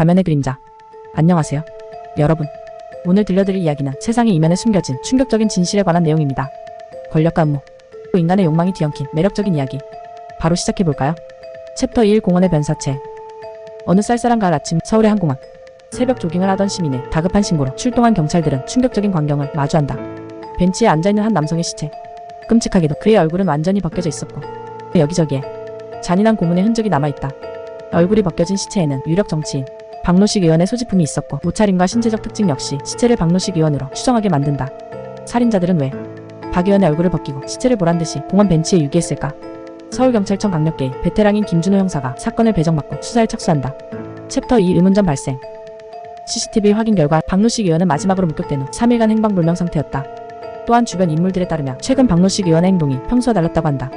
가면의 그림자. 안녕하세요. 여러분. 오늘 들려드릴 이야기는 세상의 이면에 숨겨진 충격적인 진실에 관한 내용입니다. 권력과 음모. 또 인간의 욕망이 뒤엉킨 매력적인 이야기. 바로 시작해볼까요? 챕터 1 공원의 변사체. 어느 쌀쌀한 가을 아침 서울의 한 공원. 새벽 조깅을 하던 시민의 다급한 신고로 출동한 경찰들은 충격적인 광경을 마주한다. 벤치에 앉아있는 한 남성의 시체. 끔찍하게도 그의 얼굴은 완전히 벗겨져 있었고 여기저기에 잔인한 고문의 흔적이 남아있다. 얼굴이 벗겨진 시체에는 유력 정치인 박노식 의원의 소지품이 있었고 옷차림과 신체적 특징 역시 시체를 박노식 의원으로 추정하게 만든다. 살인자들은 왜 박 의원의 얼굴을 벗기고 시체를 보란듯이 공원 벤치에 유기했을까? 서울경찰청 강력계의 베테랑인 김준호 형사가 사건을 배정받고 수사에 착수한다. 챕터 2 의문점 발생 CCTV 확인 결과 박노식 의원은 마지막으로 목격된 후 3일간 행방불명 상태였다. 또한 주변 인물들에 따르면 최근 박노식 의원의 행동이 평소와 달랐다고 한다.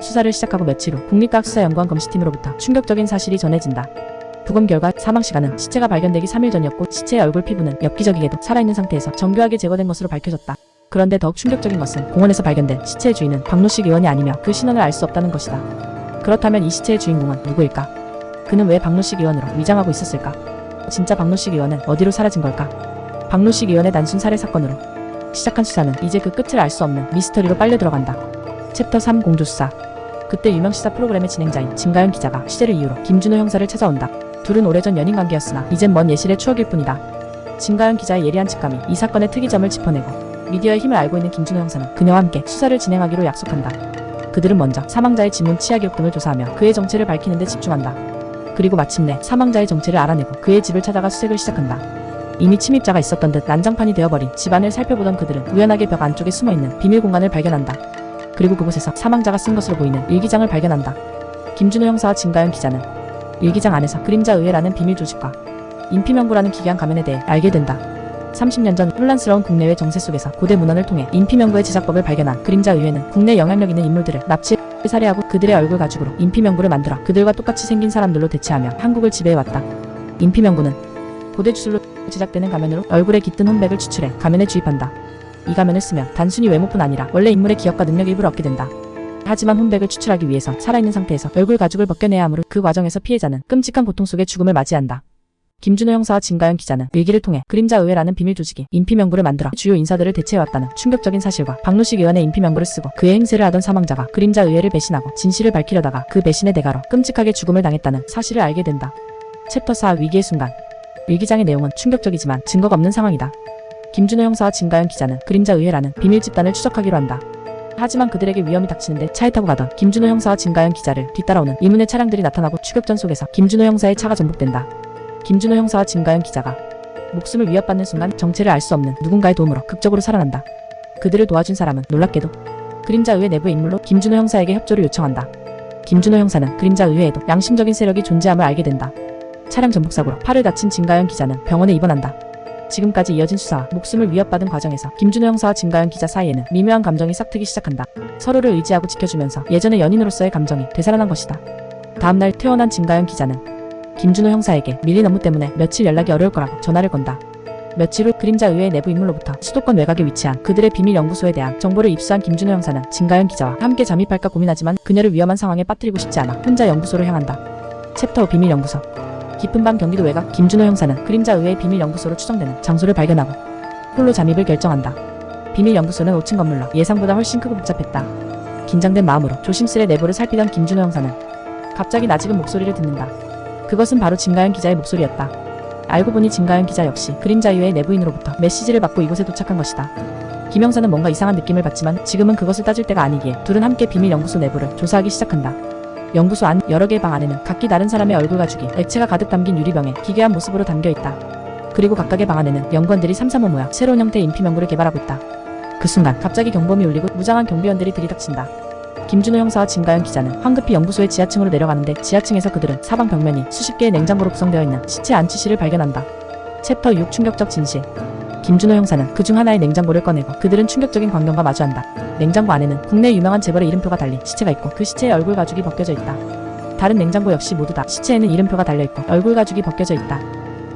수사를 시작하고 며칠 후 국립과학수사연구원 검시팀으로부터 충격적인 사실이 전해진다. 부검 결과 사망 시간은 시체가 발견되기 3일 전이었고 시체의 얼굴 피부는 엽기적이게도 살아있는 상태에서 정교하게 제거된 것으로 밝혀졌다. 그런데 더욱 충격적인 것은 공원에서 발견된 시체의 주인은 박노식 의원이 아니며 그 신원을 알 수 없다는 것이다. 그렇다면 이 시체의 주인공은 누구일까? 그는 왜 박노식 의원으로 위장하고 있었을까? 진짜 박노식 의원은 어디로 사라진 걸까? 박노식 의원의 단순 살해 사건으로 시작한 수사는 이제 그 끝을 알 수 없는 미스터리로 빨려 들어간다. 챕터 3 공조수사 그때 유명 시사 프로그램의 진행자인 진가연 기자가 시제를 이유로 김준호 형사를 찾아온다. 둘은 오래전 연인 관계였으나 이젠 먼 예실의 추억일 뿐이다. 진가연 기자의 예리한 직감이 이 사건의 특이점을 짚어내고 미디어의 힘을 알고 있는 김준호 형사는 그녀와 함께 수사를 진행하기로 약속한다. 그들은 먼저 사망자의 지문 치아 기록 등을 조사하며 그의 정체를 밝히는 데 집중한다. 그리고 마침내 사망자의 정체를 알아내고 그의 집을 찾아가 수색을 시작한다. 이미 침입자가 있었던 듯 난장판이 되어버린 집안을 살펴보던 그들은 우연하게 벽 안쪽에 숨어있는 비밀 공간을 발견한다. 그리고 그곳에서 사망자가 쓴 것으로 보이는 일기장을 발견한다. 김준호 형사와 진가연 기자는 일기장 안에서 그림자 의회라는 비밀 조직과 인피명부라는 기괴한 가면에 대해 알게 된다. 30년 전 혼란스러운 국내외 정세 속에서 고대 문헌을 통해 인피명부의 제작법을 발견한 그림자 의회는 국내 영향력 있는 인물들을 납치, 살해하고 그들의 얼굴 가죽으로 인피명부를 만들어 그들과 똑같이 생긴 사람들로 대체하며 한국을 지배해왔다. 인피명부는 고대 주술로 제작되는 가면으로 얼굴에 깃든 혼백을 추출해 가면에 주입한다. 이 가면을 쓰면 단순히 외모뿐 아니라 원래 인물의 기억과 능력 일부를 얻게 된다. 하지만 혼백을 추출하기 위해서 살아있는 상태에서 얼굴 가죽을 벗겨내야 하므로 그 과정에서 피해자는 끔찍한 고통 속에 죽음을 맞이한다. 김준호 형사와 진가연 기자는 일기를 통해 그림자 의회라는 비밀 조직이 인피명부를 만들어 주요 인사들을 대체해왔다는 충격적인 사실과 박노식 의원의 인피명부를 쓰고 그의 행세를 하던 사망자가 그림자 의회를 배신하고 진실을 밝히려다가 그 배신의 대가로 끔찍하게 죽음을 당했다는 사실을 알게 된다. 챕터 4 위기의 순간 일기장의 내용은 충격적이지만 증거가 없는 상황이다. 김준호 형사와 진가연 기자는 그림자 의회라는 비밀 집단을 추적하기로 한다. 하지만 그들에게 위험이 닥치는데 차에 타고 가던 김준호 형사와 진가연 기자를 뒤따라오는 이문의 차량들이 나타나고 추격전 속에서 김준호 형사의 차가 전복된다. 김준호 형사와 진가연 기자가 목숨을 위협받는 순간 정체를 알 수 없는 누군가의 도움으로 극적으로 살아난다. 그들을 도와준 사람은 놀랍게도 그림자 의회 내부 인물로 김준호 형사에게 협조를 요청한다. 김준호 형사는 그림자 의회에도 양심적인 세력이 존재함을 알게 된다. 차량 전복 사고로 팔을 다친 진가연 기자는 병원에 입원한다. 지금까지 이어진 수사와 목숨을 위협받은 과정에서 김준호 형사와 진가연 기자 사이에는 미묘한 감정이 싹트기 시작한다. 서로를 의지하고 지켜주면서 예전의 연인으로서의 감정이 되살아난 것이다. 다음날 퇴원한 진가연 기자는 김준호 형사에게 밀린 업무 때문에 며칠 연락이 어려울 거라고 전화를 건다. 며칠 후 그림자 의회 내부 인물로부터 수도권 외곽에 위치한 그들의 비밀 연구소에 대한 정보를 입수한 김준호 형사는 진가연 기자와 함께 잠입할까 고민하지만 그녀를 위험한 상황에 빠뜨리고 싶지 않아 혼자 연구소를 향한다. 챕터 5 비밀 연구소 깊은 밤 경기도 외곽 김준호 형사는 그림자 의회 비밀 연구소로 추정되는 장소를 발견하고 홀로 잠입을 결정한다. 비밀 연구소는 5층 건물로 예상보다 훨씬 크고 복잡했다. 긴장된 마음으로 조심스레 내부를 살피던 김준호 형사는 갑자기 나직은 목소리를 듣는다. 그것은 바로 진가연 기자의 목소리였다. 알고 보니 진가연 기자 역시 그림자 의회 내부인으로부터 메시지를 받고 이곳에 도착한 것이다. 김 형사는 뭔가 이상한 느낌을 받지만 지금은 그것을 따질 때가 아니기에 둘은 함께 비밀 연구소 내부를 조사하기 시작한다. 연구소 안 여러 개의 방 안에는 각기 다른 사람의 얼굴 가죽이 액체가 가득 담긴 유리병에 기괴한 모습으로 담겨 있다. 그리고 각각의 방 안에는 연구원들이 삼삼오 모양 새로운 형태의 인피명부를 개발하고 있다. 그 순간 갑자기 경보음이 울리고 무장한 경비원들이 들이닥친다. 김준호 형사와 진가연 기자는 황급히 연구소의 지하층으로 내려가는데 지하층에서 그들은 사방 벽면이 수십 개의 냉장고로 구성되어 있는 시체 안치실을 발견한다. 챕터 6 충격적 진실 김준호 형사는 그 중 하나의 냉장고를 꺼내고 그들은 충격적인 광경과 마주한다. 냉장고 안에는 국내 유명한 재벌의 이름표가 달린 시체가 있고 그 시체의 얼굴 가죽이 벗겨져 있다. 다른 냉장고 역시 모두 다 시체에는 이름표가 달려있고 얼굴 가죽이 벗겨져 있다.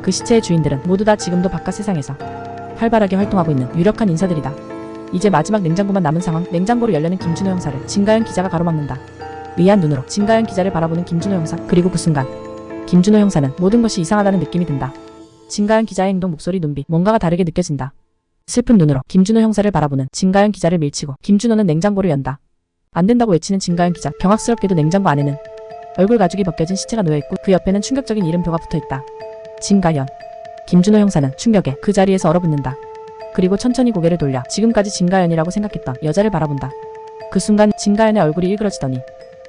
그 시체의 주인들은 모두 다 지금도 바깥 세상에서 활발하게 활동하고 있는 유력한 인사들이다. 이제 마지막 냉장고만 남은 상황 냉장고를 열려는 김준호 형사를 진가연 기자가 가로막는다. 의아한 눈으로 진가연 기자를 바라보는 김준호 형사 그리고 그 순간 김준호 형사는 모든 것이 이상하다는 느낌이 든다. 진가연 기자의 행동, 목소리, 눈빛, 뭔가가 다르게 느껴진다. 슬픈 눈으로 김준호 형사를 바라보는 진가연 기자를 밀치고 김준호는 냉장고를 연다. 안 된다고 외치는 진가연 기자. 경악스럽게도 냉장고 안에는 얼굴 가죽이 벗겨진 시체가 놓여있고 그 옆에는 충격적인 이름표가 붙어있다. 진가연. 김준호 형사는 충격에 그 자리에서 얼어붙는다. 그리고 천천히 고개를 돌려 지금까지 진가연이라고 생각했던 여자를 바라본다. 그 순간 진가연의 얼굴이 일그러지더니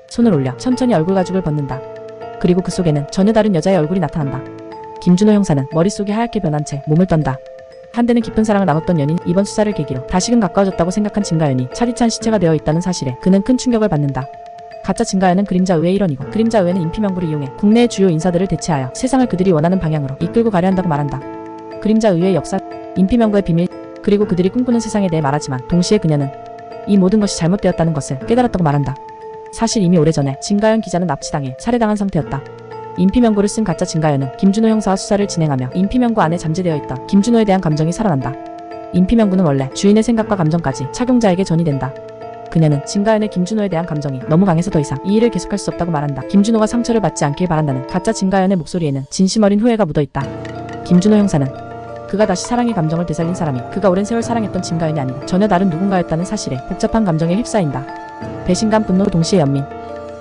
손을 올려 천천히 얼굴 가죽을 벗는다. 그리고 그 속에는 전혀 다른 여자의 얼굴이 나타난다. 김준호 형사는 머릿속이 하얗게 변한 채 몸을 떤다. 한때는 깊은 사랑을 나눴던 연인 이번 수사를 계기로 다시금 가까워졌다고 생각한 진가연이 차디찬 시체가 되어 있다는 사실에 그는 큰 충격을 받는다. 가짜 진가연은 그림자 의회 일원이고 그림자 의회는 인피명부를 이용해 국내의 주요 인사들을 대체하여 세상을 그들이 원하는 방향으로 이끌고 가려 한다고 말한다. 그림자 의회의 역사, 인피명부의 비밀, 그리고 그들이 꿈꾸는 세상에 대해 말하지만 동시에 그녀는 이 모든 것이 잘못되었다는 것을 깨달았다고 말한다. 사실 이미 오래전에 진가연 기자는 납치당해 살해당한 상태였다. 인피명부를 쓴 가짜 진가연은 김준호 형사와 수사를 진행하며 인피명부 안에 잠재되어 있던 김준호에 대한 감정이 살아난다. 인피명부는 원래 주인의 생각과 감정까지 착용자에게 전이된다. 그녀는 진가연의 김준호에 대한 감정이 너무 강해서 더 이상 이 일을 계속할 수 없다고 말한다. 김준호가 상처를 받지 않길 바란다는 가짜 진가연의 목소리에는 진심 어린 후회가 묻어있다. 김준호 형사는 그가 다시 사랑의 감정을 되살린 사람이 그가 오랜 세월 사랑했던 진가연이 아니고 전혀 다른 누군가였다는 사실에 복잡한 감정에 휩싸인다. 배신감, 분노 동시에 연민.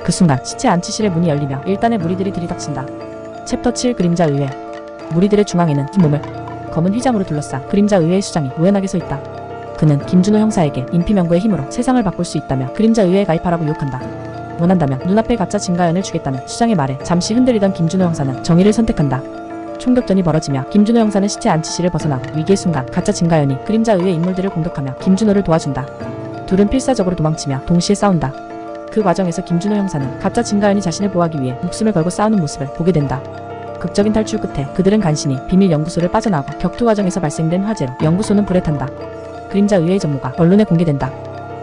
그 순간 시체 안치실의 문이 열리며 일단의 무리들이 들이닥친다. 챕터 7 그림자 의회. 무리들의 중앙에는 흰 몸을 검은 휘장으로 둘러싸 그림자 의회의 수장이 우연하게 서 있다. 그는 김준호 형사에게 인피명부의 힘으로 세상을 바꿀 수 있다며 그림자 의회에 가입하라고 유혹한다. 원한다면 눈앞에 가짜 진가연을 주겠다는 수장의 말에 잠시 흔들리던 김준호 형사는 정의를 선택한다. 총격전이 벌어지며 김준호 형사는 시체 안치실을 벗어나고 위기의 순간 가짜 진가연이 그림자 의회 인물들을 공격하며 김준호를 도와준다. 둘은 필사적으로 도망치며 동시에 싸운다. 그 과정에서 김준호 형사는 가짜 진가연이 자신을 보호하기 위해 목숨을 걸고 싸우는 모습을 보게 된다. 극적인 탈출 끝에 그들은 간신히 비밀 연구소를 빠져나오고 격투 과정에서 발생된 화재로 연구소는 불에 탄다. 그림자 의회의 전무가 언론에 공개된다.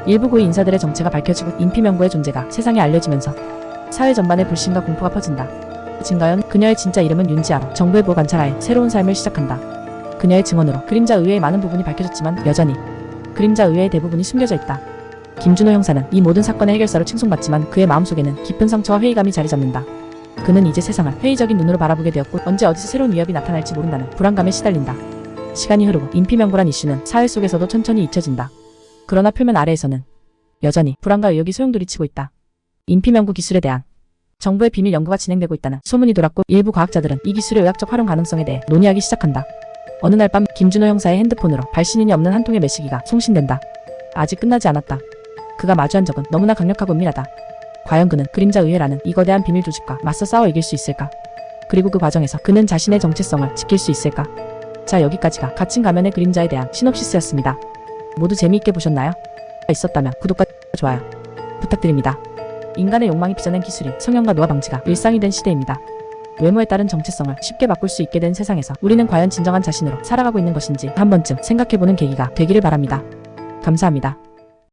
일부 고위 인사들의 정체가 밝혀지고 인피명부의 존재가 세상에 알려지면서 사회 전반에 불신과 공포가 퍼진다. 진가연, 그녀의 진짜 이름은 윤지아로 정부의 보호 관찰하에 새로운 삶을 시작한다. 그녀의 증언으로 그림자 의회의 많은 부분이 밝혀졌지만 여전히 그림자 의회의 대부분이 숨겨져 있다. 김준호 형사는 이 모든 사건의 해결사로 칭송받지만 그의 마음속에는 깊은 상처와 회의감이 자리 잡는다. 그는 이제 세상을 회의적인 눈으로 바라보게 되었고 언제 어디서 새로운 위협이 나타날지 모른다는 불안감에 시달린다. 시간이 흐르고 인피명부란 이슈는 사회 속에서도 천천히 잊혀진다. 그러나 표면 아래에서는 여전히 불안과 의혹이 소용돌이치고 있다. 인피명부 기술에 대한 정부의 비밀 연구가 진행되고 있다는 소문이 돌았고 일부 과학자들은 이 기술의 의학적 활용 가능성에 대해 논의하기 시작한다. 어느 날 밤 김준호 형사의 핸드폰으로 발신인이 없는 한 통의 메시지가 송신된다. 아직 끝나지 않았다. 그가 마주한 적은 너무나 강력하고 은밀하다. 과연 그는 그림자 의회라는 이 거대한 비밀 조직과 맞서 싸워 이길 수 있을까? 그리고 그 과정에서 그는 자신의 정체성을 지킬 수 있을까? 자 여기까지가 갇힌 가면의 그림자에 대한 시놉시스였습니다. 모두 재미있게 보셨나요? 있었다면 구독과 좋아요 부탁드립니다. 인간의 욕망이 빚어낸 기술인 성형과 노화 방지가 일상이 된 시대입니다. 외모에 따른 정체성을 쉽게 바꿀 수 있게 된 세상에서 우리는 과연 진정한 자신으로 살아가고 있는 것인지 한 번쯤 생각해보는 계기가 되기를 바랍니다. 감사합니다.